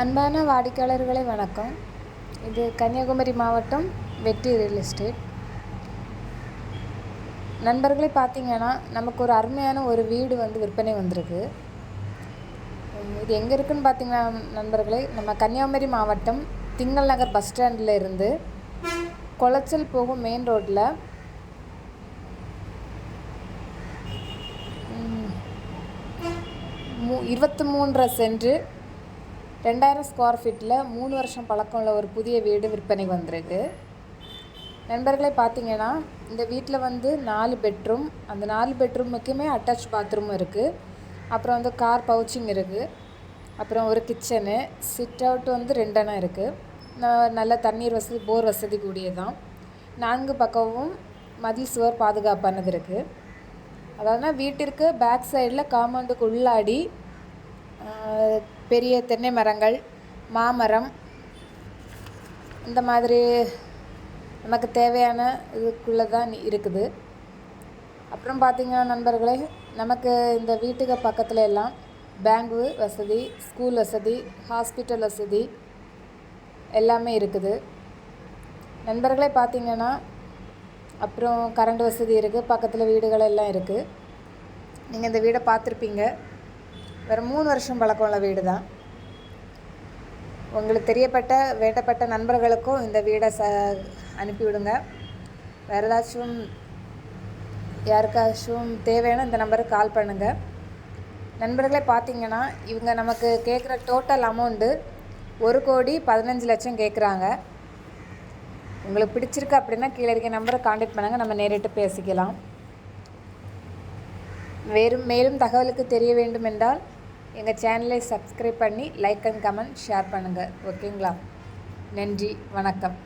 அன்பான வாடிக்கையாளர்களை வணக்கம். இது கன்னியாகுமரி மாவட்டம் வெற்றி ரியல் எஸ்டேட். நண்பர்களே பார்த்தீங்கன்னா நமக்கு ஒரு அருமையான ஒரு வீடு வந்து விற்பனை வந்திருக்கு. இது எங்கே இருக்குன்னு பார்த்தீங்கன்னா நண்பர்களே நம்ம கன்னியாகுமரி மாவட்டம் திங்கள் நகர் பஸ் ஸ்டாண்டில் இருந்து குளச்சல் போகும் மெயின் ரோட்டில் மூ இருபத்தி மூன்றரை சென்று ரெண்டாயிரம் ஸ்கொயர் ஃபீட்டில் மூணு வருஷம் பழக்கம் உள்ள ஒரு புதிய வீடு விற்பனைக்கு வந்திருக்கு. நண்பர்களே பார்த்தீங்கன்னா இந்த வீட்டில் வந்து நாலு பெட்ரூம் அந்த நாலு பெட்ரூமுக்குமே அட்டாச் பாத்ரூம் இருக்குது அப்புறம் வந்து கார் பவுச்சிங் இருக்குது அப்புறம் ஒரு கிச்சனு சிட் அவுட் வந்து ரெண்டெண்ணம் இருக்குது நல்ல தண்ணீர் வசதி போர் வசதி கூடியதான் நான்கு பக்கமும் மதில் சுவர் பாதுகாப்பானது இருக்குது அதாவதுனா வீட்டிற்கு பேக் சைடில் காம்பவுண்டுக்கு உள்ளாடி பெரிய தென்னை மரங்கள் மாமரம் இந்த மாதிரி நமக்கு தேவையான இதுக்குள்ளே தான் இருக்குது. அப்புறம் பார்த்திங்கன்னா நண்பர்களே நமக்கு இந்த வீட்டுக்கு பக்கத்தில் எல்லாம் பேங்கு வசதி ஸ்கூல் வசதி ஹாஸ்பிட்டல் வசதி எல்லாமே இருக்குது. நண்பர்களே பார்த்தீங்கன்னா அப்புறம் கரண்ட் வசதி இருக்குது பக்கத்தில் வீடுகள் எல்லாம் இருக்குது நீங்கள் இந்த வீடை பார்த்துருப்பீங்க. வேறு மூணு வருஷம் பழக்கம் உள்ள வீடு தான் உங்களுக்கு தெரியப்பட்ட வேண்டப்பட்ட நண்பர்களுக்கும் இந்த வீடை ச அனுப்பிவிடுங்க வேறு ஏதாச்சும் யாருக்காச்சும் தேவையான இந்த நம்பருக்கு கால் பண்ணுங்கள் நண்பர்களே பார்த்தீங்கன்னா இவங்க நமக்கு கேட்குற டோட்டல் அமௌண்ட்டு ஒரு கோடி பதினஞ்சு லட்சம் கேட்குறாங்க உங்களுக்கு பிடிச்சிருக்கு அப்படின்னா கீழே இருக்க நம்பரை காண்டாக்ட் பண்ணுங்கள் நம்ம நேரிட்டு பேசிக்கலாம். வேறு மேலும் தகவலுக்கு தெரிய வேண்டும் என்றால் எங்கள் சேனலை சப்ஸ்கிரைப் பண்ணி லைக் அண்ட் கமெண்ட் ஷேர் பண்ணுங்கள் ஓகேங்களா நன்றி வணக்கம்.